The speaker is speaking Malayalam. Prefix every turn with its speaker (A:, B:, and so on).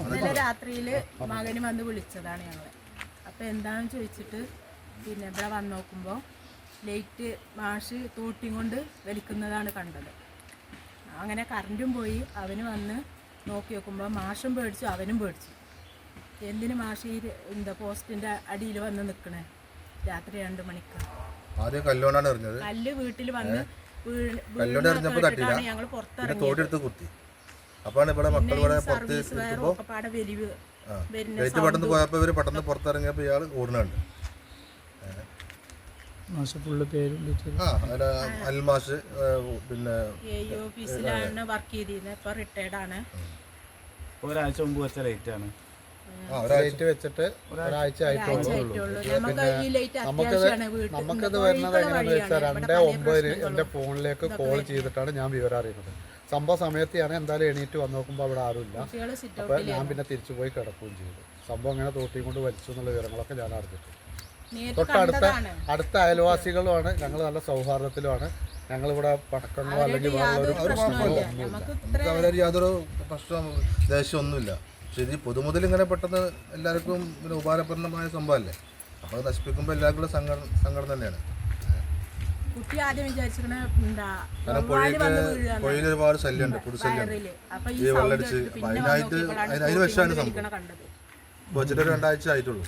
A: ഇന്നലെ രാത്രിയിൽ മകന് വന്ന് വിളിച്ചതാണ് ഞങ്ങളെ. അപ്പോൾ എന്താണെന്ന് ചോദിച്ചിട്ട് പിന്നെ ഇവിടെ വന്ന് നോക്കുമ്പോൾ ലൈറ്റ് മാഷ് തോട്ടിയും കൊണ്ട് വലിക്കുന്നതാണ് കണ്ടത്. അങ്ങനെ കറണ്ടും പോയി അവന് വന്ന് നോക്കി നോക്കുമ്പോൾ മാഷും പേടിച്ചു അവനും പേടിച്ചു. എന്തിനു മാഷ് ഈ എന്താ പോസ്റ്റിന്റെ അടിയിൽ വന്ന് നിൽക്കണേ രാത്രി രണ്ട് മണിക്ക്. കല്ല് വീട്ടിൽ വന്ന് വീണ് ഞങ്ങൾ പുറത്തിറങ്ങി
B: അപ്പാണ് ഇവിടെ മക്കൾ ഇവിടെ പുറത്ത് നിൽക്കുമ്പോൾ പെട്ടെന്ന് പോയപ്പോൾ ഇവർ പെട്ടെന്ന് പുറത്തിറങ്ങിയപ്പോൾ ഇയാൾ ഓടുന്നുണ്ട് ആ അൽമാസ് പിന്നെ
A: ഓഫീസിലാണ് വർക്ക് ചെയ്തിരുന്നത് ഇപ്പൊ റിട്ടയർഡ് ആണ്.
C: ഒരാഴ്ച മുമ്പ് വെച്ച ലൈറ്റ് ആണ്.
D: വെച്ചിട്ട് ഒരാഴ്ച ആയിട്ടുള്ളൂ
A: ആയിട്ടുള്ളൂ ഈ ലൈറ്റ്
D: നമുക്കത്
A: വീട്ടിൽ
D: നമുക്കത് വരുന്നത് എങ്ങനെയാണെന്ന് വെച്ചാൽ രണ്ടേ ഒമ്പതിന് എന്റെ ഫോണിലേക്ക് കോൾ ചെയ്തിട്ടാണ് ഞാൻ വിവരം അറിയുന്നത്. സംഭവ സമയത്ത് ഞാൻ എന്തായാലും എണീറ്റ് വന്ന് നോക്കുമ്പോൾ അവിടെ ആരുമില്ല. അപ്പോൾ ഞാൻ പിന്നെ തിരിച്ചു പോയി കിടക്കുകയും ചെയ്തു. സംഭവം അങ്ങനെ തോട്ടിയും കൊണ്ട് വലിച്ചു എന്നുള്ള വിവരങ്ങളൊക്കെ ഞാൻ
A: അറിഞ്ഞിട്ടുണ്ട്.
D: തൊട്ടടുത്ത അടുത്ത അയൽവാസികളുമാണ്. ഞങ്ങൾ നല്ല സൗഹാർദ്ദത്തിലുമാണ്. ഞങ്ങളിവിടെ പടക്കങ്ങളോ അല്ലെങ്കിൽ
B: അവരൊരു യാതൊരു പ്രശ്നം ദേഷ്യമൊന്നുമില്ല. ശരി ഇത് പൊതുമുതൽ ഇങ്ങനെ പെട്ടെന്ന് എല്ലാവർക്കും ഉപകാരപ്രദമായ സംഭവമല്ലേ? അപ്പോൾ അത് നശിപ്പിക്കുമ്പോൾ എല്ലാവർക്കും സംഘടന സങ്കടം തന്നെയാണ്.
A: കുട്ടി ആദ്യം വിചാരിച്ചിരിക്കണ എന്താ
B: പുഴയിൽ ഒരുപാട് ശല്യമുണ്ട് കുടിശല്യമുണ്ട്
A: വയറിൽ. അപ്പൊ ഈ
B: വെള്ളടിച്ച് അതിനായിട്ട് അതിന് വിഷമാണ്
A: കണ്ടത്.
B: വെച്ചിട്ട് രണ്ടാഴ്ച ആയിട്ടുള്ളൂ.